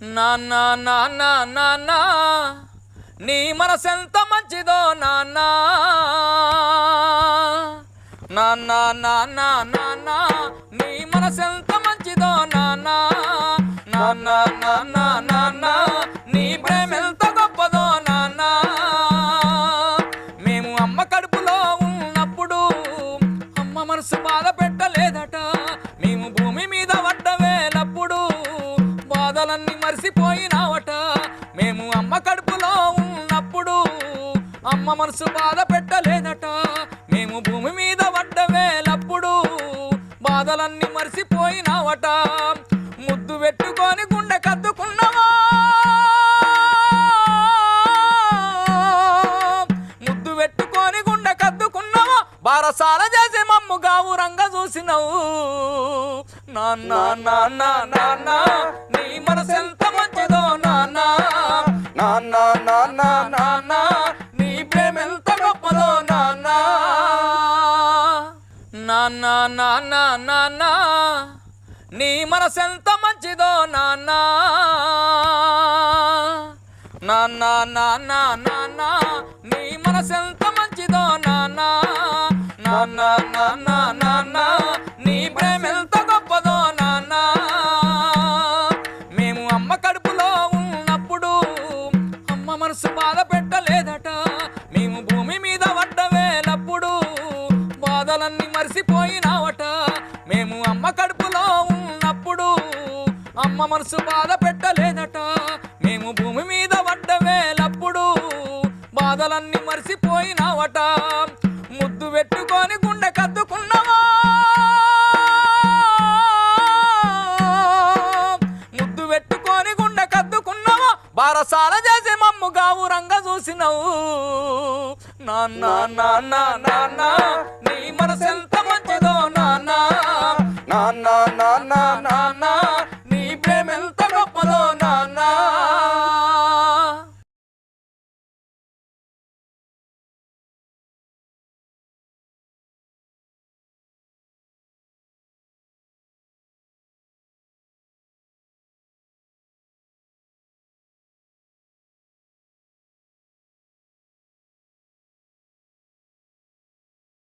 నాన్న నాన్న నాన్న నీ మనసెంత మంచిదో నాన్న నాన్న నాన్న నాన్న నీ మనసెంత మంచిదో నాన్న నాన్న నాన్న నాన్న నీ ప్రేమ ఎంత గొప్పదో నాన్న మేము అమ్మ కడుపులో ఉన్నప్పుడు అమ్మ మనసు బాధ పెట్టలేదట బాధలన్నీ మరిసిపోయినావట. మేము అమ్మ కడుపులో ఉన్నప్పుడు అమ్మ మనసు బాధ పెట్టలేదట. మేము భూమి మీద పడ్డ వేలప్పుడు బాధలన్నీ మరిసిపోయినావట. ముద్దు పెట్టుకొని గుండె కద్దుకున్నావా? ముద్దు పెట్టుకొని గుండె కద్దుకున్నావా? బారసాల చేసి మమ్ముగా ఊరంగా చూసినావు. నా నా నా నా నా. నాన్న నాన్న నాన్న నీ మనసెంత మంచిదో నాన్న నాన్న నాన్న నాన్న నీ మనసెంత మంచిదో నాన్న నాన్న నాన్న నాన్న నీ ప్రేమ ఎంత గొప్పదో నాన్న మేము అమ్మ కడుపులో ఉన్నప్పుడు అమ్మ మనసు బాధ పెట్టలేదట మేము భూమి మీద బాధలన్నీ మరిసిపోయినావట. మేము అమ్మ కడుపులో ఉన్నప్పుడు అమ్మ మనసు బాధ పెట్టలేదట. మేము భూమి మీద పడ్డ వేలప్పుడు బాధలన్నీ మరిసిపోయినావట. ముద్దు పెట్టుకొని గుండె కద్దుకున్నావా? ముద్దు పెట్టుకొని గుండె కద్దుకున్నావా? బారసాల చేసి మమ్ము గావురంగా చూసినావు. నాన్న నాన్న నాన్న నీ